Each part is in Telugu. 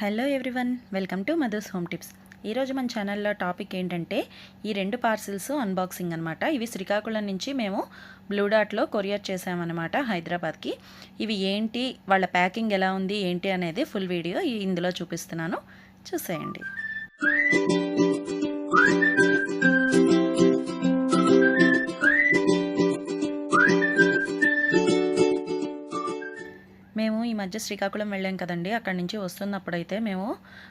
Hello everyone welcome to Madhu's home tips. ఈరోజు మన ఛానల్లో టాపిక్ ఏంటంటే ఈ రెండు పార్సిల్స్ అన్బాక్సింగ్ అనమాట ఇవి శ్రీకాకుళం నుంచి మేము బ్లూ డాట్లో కొరియర్ చేసామన్నమాట హైదరాబాద్కి. ఇవి ఏంటి వాళ్ళ ప్యాకింగ్ ఎలా ఉంది ఏంటి అనేది ఫుల్ వీడియో ఇందులో చూపిస్తున్నాను. చూసేయండి. మధ్య శ్రీకాకుళం వెళ్ళాం కదండి. అక్కడి నుంచి వస్తున్నప్పుడైతే మేము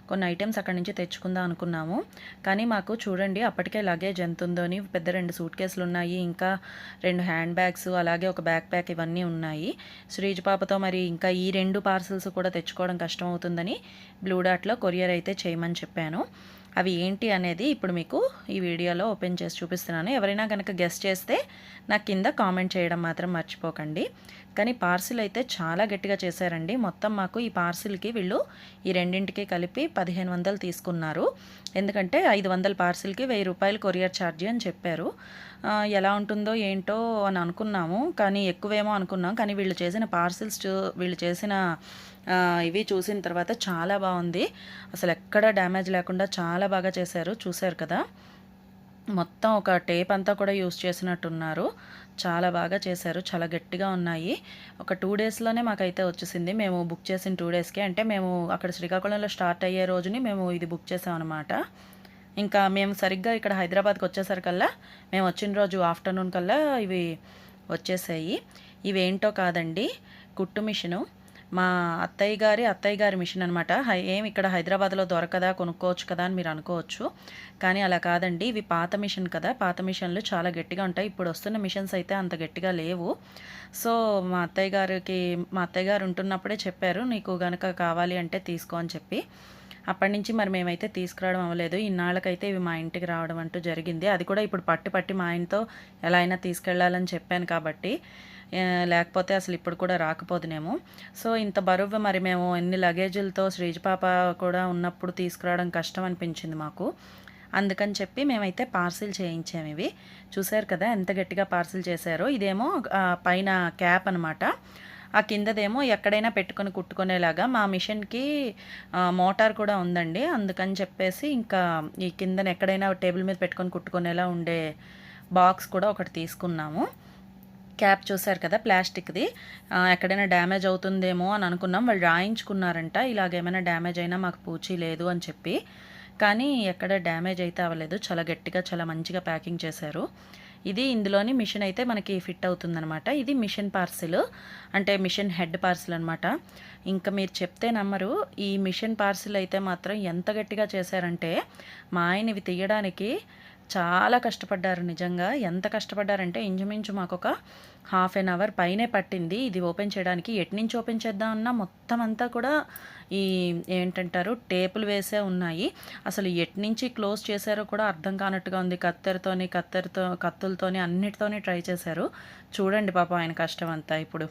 కొన్ని ఐటమ్స్ అక్కడి నుంచి తెచ్చుకుందాం అనుకున్నాము. కానీ మాకు చూడండి అప్పటికే లగేజ్ ఎంత ఉందో అని పెద్ద రెండు సూట్ కేసులు ఉన్నాయి. ఇంకా రెండు హ్యాండ్ బ్యాగ్స్ అలాగే ఒక బ్యాక్ ప్యాక్ ఇవన్నీ ఉన్నాయి. శ్రీజ పాపతో మరి ఇంకా ఈ రెండు పార్సల్స్ కూడా తెచ్చుకోవడం కష్టం అవుతుందని బ్లూ డాట్లో కొరియర్ అయితే చేయమని చెప్పాను. అవి ఏంటి అనేది ఇప్పుడు మీకు ఈ వీడియోలో ఓపెన్ చేసి చూపిస్తున్నాను. ఎవరైనా కనుక గెస్ట్ చేస్తే నాకు కింద కామెంట్ చేయడం మాత్రం మర్చిపోకండి. కానీ పార్సిల్ అయితే చాలా గట్టిగా చేశారండి. మొత్తం మాకు ఈ పార్సిల్కి వీళ్ళు ఈ రెండింటికి కలిపి పదిహేను వందలు తీసుకున్నారు. ఎందుకంటే ఐదు వందల పార్సిల్కి వెయ్యి రూపాయలు కొరియర్ ఛార్జీ అని చెప్పారు. ఎలా ఉంటుందో ఏంటో అని అనుకున్నాము. కానీ ఎక్కువేమో అనుకున్నాం. కానీ వీళ్ళు చేసిన పార్సిల్స్ వీళ్ళు చేసిన ఇవి చూసిన తర్వాత చాలా బాగుంది. అసలు ఎక్కడ డ్యామేజ్ లేకుండా చాలా బాగా చేశారు చూశారు కదా? మొత్తం ఒక టేప్ అంతా కూడా యూస్ చేసినట్టున్నారు. చాలా బాగా చేశారు చాలా గట్టిగా ఉన్నాయి. ఒక టూ డేస్లోనే మాకైతే వచ్చేసింది. మేము బుక్ చేసిన టూ డేస్కే అంటే మేము అక్కడ శ్రీకాకుళంలో స్టార్ట్ అయ్యే రోజుని మేము ఇది బుక్ చేసాం అనమాట ఇంకా మేము సరిగ్గా ఇక్కడ హైదరాబాద్కి వచ్చేసరికల్లా మేము వచ్చిన రోజు ఆఫ్టర్నూన్ కల్లా ఇవి వచ్చేసాయి. ఇవేంటో కాదండి కుట్టు మిషను. మా అత్తయ్య గారి అత్తయ్య గారి మిషన్ అనమాట ఏం ఇక్కడ హైదరాబాద్లో దొరకదా కొనుక్కోవచ్చు కదా అని మీరు అనుకోవచ్చు. కానీ అలా కాదండి. ఇవి పాత మిషన్ కదా. పాత మిషన్లు చాలా గట్టిగా ఉంటాయి. ఇప్పుడు వస్తున్న మిషన్స్ అయితే అంత గట్టిగా లేవు. సో మా అత్తయ్య గారికి మా అత్తయ్య గారు ఉంటున్నప్పుడే చెప్పారు నీకు గనక కావాలి అంటే తీసుకో అని చెప్పి. అప్పటి నుంచి మరి మేమైతే తీసుకురావడం అవ్వలేదు. ఇన్నాళ్ళకైతే ఇవి మా ఇంటికి రావడం అంటూ జరిగింది. అది కూడా ఇప్పుడు పట్టి పట్టి మా ఆయనతో ఎలా అయినా తీసుకెళ్ళాలని చెప్పాను కాబట్టి. లేకపోతే అసలు ఇప్పుడు కూడా రాకపోదునేమో. సో ఇంత బరువు మరి మేము ఎన్ని లగేజీలతో శ్రీజపాప కూడా ఉన్నప్పుడు తీసుకురావడం కష్టం అనిపించింది మాకు. అందుకని చెప్పి మేమైతే పార్సిల్ చేయించాము ఇవి. చూసారు కదా ఎంత గట్టిగా పార్సిల్ చేశారో. ఇదేమో పైన క్యాప్ అనమాట ఆ కిందదేమో ఎక్కడైనా పెట్టుకొని కుట్టుకునేలాగా మా మిషన్కి మోటార్ కూడా ఉందండి. అందుకని చెప్పేసి ఇంకా ఈ కిందన ఎక్కడైనా టేబుల్ మీద పెట్టుకొని కుట్టుకునేలా ఉండే బాక్స్ కూడా ఒకటి తీసుకున్నాము. క్యాప్ చూసారు కదా ప్లాస్టిక్ది. ఎక్కడైనా డ్యామేజ్ అవుతుందేమో అని అనుకున్నాం. వాళ్ళు రాయించుకున్నారంట ఇలాగేమైనా డ్యామేజ్ అయినా మాకు పూచి లేదు అని చెప్పి. కానీ ఎక్కడ డ్యామేజ్ అయితే అవ్వలేదు. చాలా గట్టిగా చాలా మంచిగా ప్యాకింగ్ చేశారు. ఇది ఇందులోని మిషన్ అయితే మనకి ఫిట్ అవుతుందన్నమాట. ఇది మిషన్ పార్సిల్ అంటే మిషన్ హెడ్ పార్సిల్ అనమాట ఇంకా మీరు చెప్తే నమ్మరు ఈ మిషన్ పార్సిల్ అయితే మాత్రం ఎంత గట్టిగా చేశారంటే మా ఆయన ఇవి తీయడానికి చాలా కష్టపడ్డారు నిజంగా. ఎంత కష్టపడ్డారంటే ఇంచుమించు మాకు ఒక హాఫ్ అన్ అవర్ పైనే పట్టింది. ఇది ఓపెన్ చేయడానికి ఎట్నుంచి ఓపెన్ చేద్దామన్నా మొత్తం అంతా కూడా ఈ ఏంటంటారు టేపులు వేసే ఉన్నాయి. అసలు ఎట్నుంచి క్లోజ్ చేశారో కూడా అర్థం కానట్టుగా ఉంది. కత్తెరతోని కత్తెరతో కత్తులతోని అన్నిటితోని ట్రై చేశారు. చూడండి పాప ఆయన కష్టం అంతా ఇప్పుడు.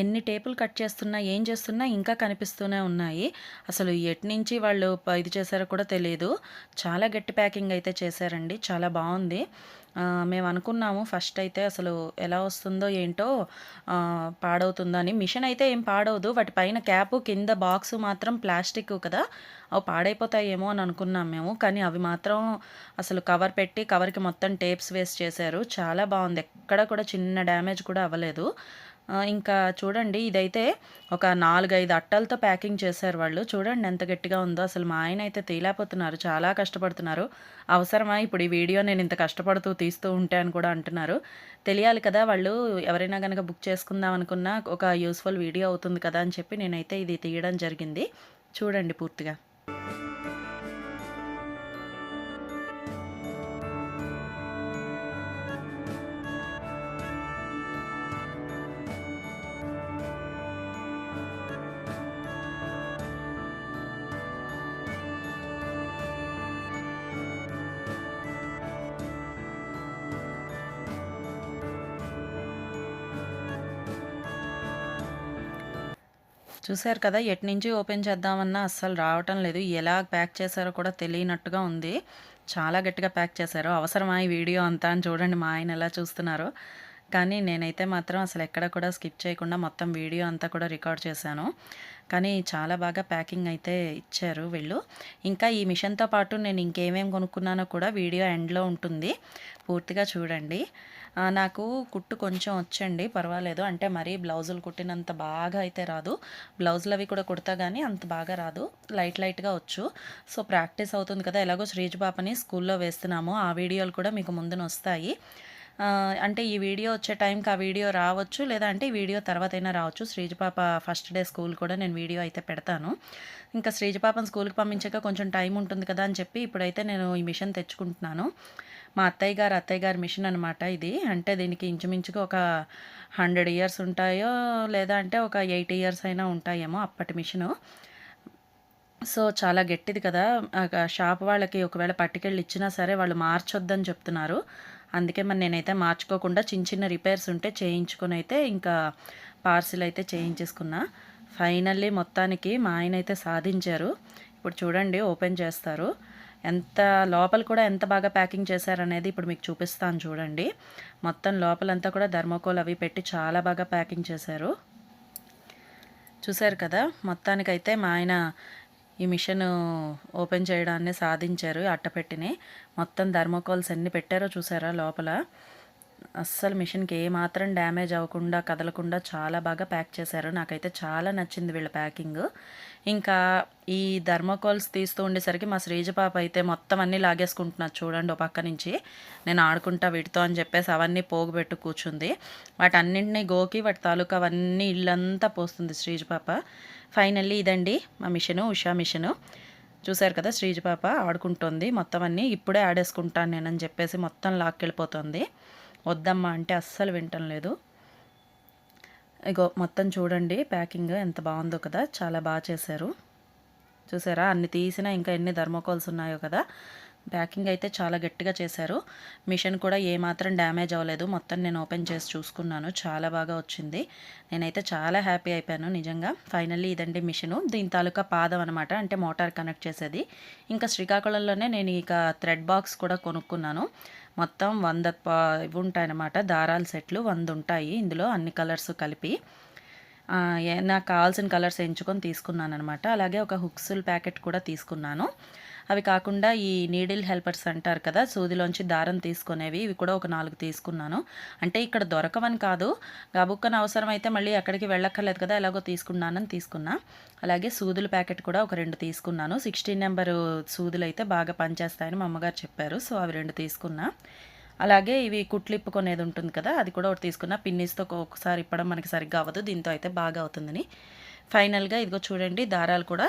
ఎన్ని టేపులు కట్ చేస్తున్నా ఏం చేస్తున్నా ఇంకా కనిపిస్తూనే ఉన్నాయి. అసలు ఎటు నుంచి వాళ్ళు ఇది చేశారో కూడా తెలియదు చాలా గట్టి ప్యాకింగ్ అయితే చేశారండి. చాలా బాగుంది. మేము అనుకున్నాము ఫస్ట్ అయితే అసలు ఎలా వస్తుందో ఏంటో పాడవుతుందని పాడవుతుందో అని. మిషన్ అయితే ఏం పాడవదు. వాటి పైన క్యాప్ కింద బాక్స్ మాత్రం ప్లాస్టిక్ కదా. అవి పాడైపోతాయేమో అని అనుకున్నాం మేము. కానీ అవి మాత్రం అసలు కవర్ పెట్టి కవర్కి మొత్తం టేప్స్ వేస్ట్ చేశారు. చాలా బాగుంది. ఎక్కడ కూడా చిన్న డ్యామేజ్ కూడా అవ్వలేదు. ఇంకా చూడండి ఇదైతే ఒక నాలుగైదు అట్టలతో ప్యాకింగ్ చేశారు వాళ్ళు. చూడండి ఎంత గట్టిగా ఉందో. అసలు మా ఆయన అయితే తీయలేకపోతున్నారు. చాలా కష్టపడుతున్నారు. అవసరమా? ఇప్పుడు ఈ వీడియో నేను ఇంత కష్టపడుతూ తీస్తూ ఉంటే అని కూడా అంటున్నారు. తెలియాలి కదా వాళ్ళు ఎవరైనా కనుక బుక్ చేసుకుందాం అనుకున్నా ఒక యూస్ఫుల్ వీడియో అవుతుంది కదా అని చెప్పి నేనైతే ఇది తీయడం జరిగింది. చూడండి పూర్తిగా. చూశారు కదా ఎటు నుంచి ఓపెన్ చేద్దామన్నా అస్సలు రావటం లేదు. ఎలా ప్యాక్ చేశారో కూడా తెలియనట్టుగా ఉంది. చాలా గట్టిగా ప్యాక్ చేశారు. అవసరమా ఈ వీడియో అంతా అని చూడండి మా ఆయన ఎలా చూస్తున్నారు. కానీ నేనైతే మాత్రం అసలు ఎక్కడ కూడా స్కిప్ చేయకుండా మొత్తం వీడియో అంతా కూడా రికార్డ్ చేశాను. కానీ చాలా బాగా ప్యాకింగ్ అయితే ఇచ్చారు వీళ్ళు. ఇంకా ఈ మిషన్తో పాటు నేను ఇంకేమేమి కొనుక్కున్నానో కూడా వీడియో ఎండ్లో ఉంటుంది. పూర్తిగా చూడండి. నాకు కుట్టు కొంచెం వచ్చండి పర్వాలేదు. అంటే మరీ బ్లౌజులు కుట్టినంత బాగా అయితే రాదు. బ్లౌజులు అవి కూడా కుడతా కానీ అంత బాగా రాదు. లైట్ లైట్గా వచ్చు. సో ప్రాక్టీస్ అవుతుంది కదా. ఎలాగో శ్రీజ్ బాపని స్కూల్లో వేస్తున్నాము. ఆ వీడియోలు కూడా మీకు ముందున వస్తాయి. అంటే ఈ వీడియో వచ్చే టైంకి ఆ వీడియో రావచ్చు లేదా అంటే ఈ వీడియో తర్వాత అయినా రావచ్చు. శ్రీజ పాప ఫస్ట్ డే స్కూల్ కూడా నేను వీడియో అయితే పెడతాను. ఇంకా శ్రీజ పాపను స్కూల్కి పంపించాక కొంచెం టైం ఉంటుంది కదా అని చెప్పి ఇప్పుడైతే నేను ఈ మిషన్ తెచ్చుకుంటున్నాను. మా అత్తయ్య గారు అత్తయ్య గారి మిషన్ అనమాట ఇది. అంటే దీనికి ఇంచుమించుగా ఒక హండ్రెడ్ ఇయర్స్ ఉంటాయో లేదా అంటే ఒక ఎయిట్ ఇయర్స్ అయినా ఉంటాయేమో అప్పటి మిషను. సో చాలా గట్టిది కదా. షాప్ వాళ్ళకి ఒకవేళ పట్టుకెళ్ళి ఇచ్చినా సరే వాళ్ళు మార్చొద్దని చెప్తున్నారు. అందుకే మరి నేనైతే మార్చుకోకుండా చిన్న చిన్న రిపేర్స్ ఉంటే చేయించుకొని అయితే ఇంకా పార్సిల్ అయితే చేయించేసుకున్నా. ఫైనల్లీ మొత్తానికి మా ఆయన అయితే సాధించారు. ఇప్పుడు చూడండి ఓపెన్ చేస్తారు. ఎంత లోపల కూడా ఎంత బాగా ప్యాకింగ్ చేశారనేది ఇప్పుడు మీకు చూపిస్తాను చూడండి. మొత్తం లోపలంతా కూడా ధర్మకోల్ అవి పెట్టి చాలా బాగా ప్యాకింగ్ చేశారు. చూశారు కదా మొత్తానికైతే మా ఆయన ఈ మిషన్ ఓపెన్ చేయడాన్ని సాధించారు అట్టపెట్టిని. మొత్తం థర్మోకోల్స్ ఎన్ని పెట్టారో చూసారా లోపల? అస్సలు మిషన్కి ఏ మాత్రం డ్యామేజ్ అవ్వకుండా కదలకుండా చాలా బాగా ప్యాక్ చేశారు. నాకైతే చాలా నచ్చింది వీళ్ళ ప్యాకింగ్. ఇంకా ఈ ధర్మకోల్స్ తీస్తూ ఉండేసరికి మా శ్రీజ పాప అయితే మొత్తం అన్నీ లాగేసుకుంటున్నారు చూడండి ఓ పక్క నుంచి. నేను ఆడుకుంటా వీటితో అని చెప్పేసి అవన్నీ పోగుబెట్టు కూర్చుంది. వాటన్నింటినీ గోకి వాటి తాలూకా అవన్నీ ఇల్లంతా పోస్తుంది శ్రీజ పాప. ఫైనల్లీ ఇదండి మా మిషను ఉషా మిషను. చూశారు కదా శ్రీజ పాప ఆడుకుంటుంది. మొత్తం అన్నీ ఇప్పుడే ఆడేసుకుంటాను నేనని చెప్పేసి మొత్తం లాక్కెళ్ళిపోతుంది. వద్దమ్మా అంటే అస్సలు వింటం లేదు. ఇగో మొత్తం చూడండి ప్యాకింగ్ ఎంత బాగుందో కదా చాలా బాగా చేశారు. చూసారా అన్ని తీసినా ఇంకా ఎన్ని ధర్మకోల్స్ ఉన్నాయో కదా. ప్యాకింగ్ అయితే చాలా గట్టిగా చేశారు. మిషన్ కూడా ఏమాత్రం డ్యామేజ్ అవ్వలేదు. మొత్తం నేను ఓపెన్ చేసి చూసుకున్నాను. చాలా బాగా వచ్చింది. నేనైతే చాలా హ్యాపీ అయిపోయాను నిజంగా. ఫైనల్లీ ఇదండి మిషను. దీని తాలూకా పాదం అనమాట అంటే మోటార్ కనెక్ట్ చేసేది. ఇంకా శ్రీకాకుళంలోనే నేను ఇక థ్రెడ్ బాక్స్ కూడా కొనుక్కున్నాను. మొత్తం వంద పా ఇవి ఉంటాయన్నమాట దారాల సెట్లు వంద ఉంటాయి ఇందులో అన్ని కలర్స్ కలిపి నాకు కావాల్సిన కలర్స్ ఎంచుకొని తీసుకున్నాను అనమాట అలాగే ఒక హుక్సుల ప్యాకెట్ కూడా తీసుకున్నాను. అవి కాకుండా ఈ నీడిల్ హెల్పర్స్ అంటారు కదా సూదిలోంచి దారం తీసుకునేవి. ఇవి కూడా ఒక నాలుగు తీసుకున్నాను. అంటే ఇక్కడ దొరకవని కాదు. గబుక్కన అవసరం అయితే మళ్ళీ ఎక్కడికి వెళ్ళక్కర్లేదు కదా ఎలాగో తీసుకున్నానని తీసుకున్నా. అలాగే సూదుల ప్యాకెట్ కూడా ఒక రెండు తీసుకున్నాను. సిక్స్టీన్ నెంబర్ సూదులు అయితే బాగా పనిచేస్తాయని మా అమ్మగారు చెప్పారు. సో అవి రెండు తీసుకున్నా. అలాగే ఇవి కుట్లిప్పుకునేది ఉంటుంది కదా అది కూడా ఒకటి తీసుకున్న. పిన్నిస్తో ఒక్కొక్కసారి ఇప్పడం మనకి సరిగ్గా అవ్వదు దీంతో అయితే బాగా అవుతుందని. ఫైనల్గా ఇదిగో చూడండి దారాలు కూడా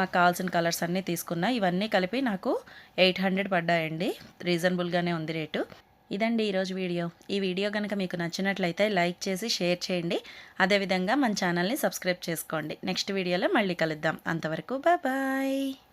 మాకు కావాల్సిన కలర్స్ అన్నీ తీసుకున్నా. ఇవన్నీ కలిపి నాకు ఎయిట్ హండ్రెడ్ పడ్డాయండి. రీజనబుల్గానే ఉంది రేటు. ఇదండి ఈరోజు వీడియో. ఈ వీడియో కనుక మీకు నచ్చినట్లయితే లైక్ చేసి షేర్ చేయండి. అదేవిధంగా మన ఛానల్ని సబ్స్క్రైబ్ చేసుకోండి. నెక్స్ట్ వీడియోలో మళ్ళీ కలుద్దాం. అంతవరకు బాయ్ బాయ్